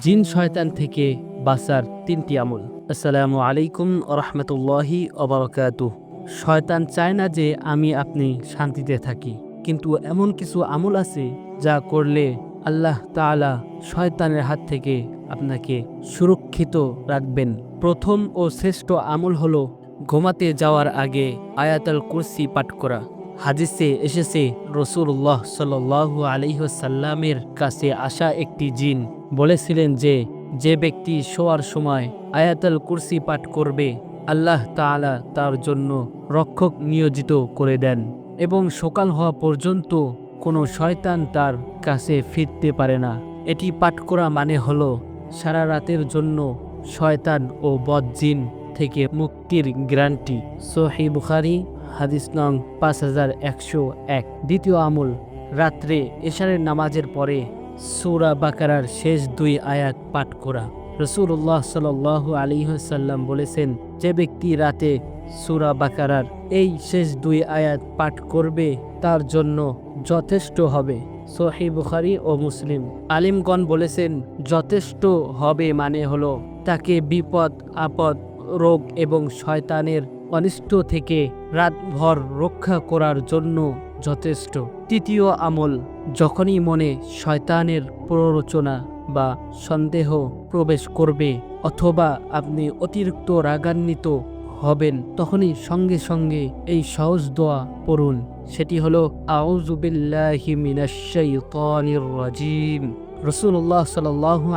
জিন শয়তান থেকে বাঁচার তিনটি আমল। আসসালামু আলাইকুম রহমতুল্লাহি অবরকাতু শয়তান চায় না যে আমি আপনি শান্তিতে থাকি, কিন্তু এমন কিছু আমল আছে যা করলে আল্লাহ তাআলা শয়তানের হাত থেকে আপনাকে সুরক্ষিত রাখবেন। প্রথম ও শ্রেষ্ঠ আমল হলো ঘুমাতে যাওয়ার আগে আয়াতাল কুরসি পাঠ করা। হাদিসে এসেছে রসুল্লাহ সাল আলহ্লামের কাছে আসা একটি জিন বলেছিলেন যে যে ব্যক্তি শোয়ার সময় আয়াতাল কুরসি পাঠ করবে, আল্লাহ তাআলা তার জন্য রক্ষক নিয়োজিত করে দেন এবং সকাল হওয়া পর্যন্ত কোনো শয়তান তার কাছে ফিরতে পারে না। এটি পাঠ করা মানে হল, সারা রাতের জন্য শয়তান ও বদজিন থেকে মুক্তির গ্যারান্টি সোহি বুখারি হাদিস নং পাঁচ হাজার একশো এক। দ্বিতীয় আমল, রাত্রে এশারের নামাজের পরে সূরা বাকারার শেষ দুই আয়াত পাঠ করা। রসুল্লাহ সাল আলিহাল্লাম বলেছেন, যে ব্যক্তি রাতে সুরা বাকারার এই শেষ দুই আয়াত পাঠ করবে, তার জন্য যথেষ্ট হবে। সোহি বুখারি ও মুসলিম। আলিমগণ বলেছেন, যথেষ্ট হবে মানে হলো তাকে বিপদ, আপদ, রোগ এবং শয়তানের অনিষ্ট থেকে রাতভর রক্ষা করার জন্য যথেষ্ট। তৃতীয় আমল, যখনই মনে শয়তানের প্ররোচনা বা সন্দেহ প্রবেশ করবে অথবা আপনি অতিরিক্ত রাগান্বিত হবেন, তখনই সঙ্গে সঙ্গে এই সহজ দোয়া পড়ুন। সেটি হলো আউজুবিল্লাহি মিনাশ শাইতানির রাজিম। রসুল্লাহ সাল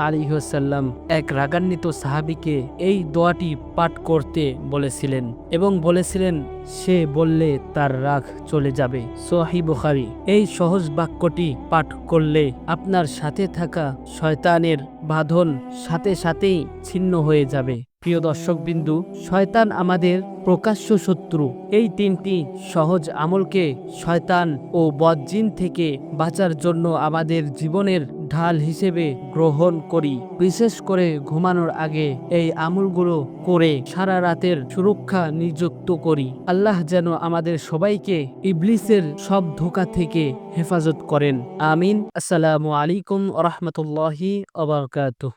আলিহাসাল্লাম এক রাগান্বিত সাহাবিকে এই দোয়াটি পাঠ করতে বলেছিলেন এবং বলেছিলেন, সে বললে তার রাগ চলে যাবে। সোহাই বুখারি। এই সহজ বাক্যটি পাঠ করলে আপনার সাথে থাকা শয়তানের বাঁধন সাথে সাথেই ছিন্ন হয়ে যাবে। প্রিয় দর্শকবিন্দু, শয়তান আমাদের প্রকাশ্য শত্রু। এই তিনটি সহজ আমলকে শয়তান ও বদজিন থেকে বাঁচার জন্য আমাদের জীবনের ঢাল হিসেবে গ্রহণ করি। বিশেষ করে ঘুমানোর আগে এই আমলগুলো করে সারা রাতের সুরক্ষা নিযুক্ত করি। আল্লাহ যেন আমাদের সবাইকে ইবলিসের সব ধোকা থেকে হেফাজত করেন। আমিন। আসসালামু আলাইকুম রহমতুল্লাহি আবরকাতুহ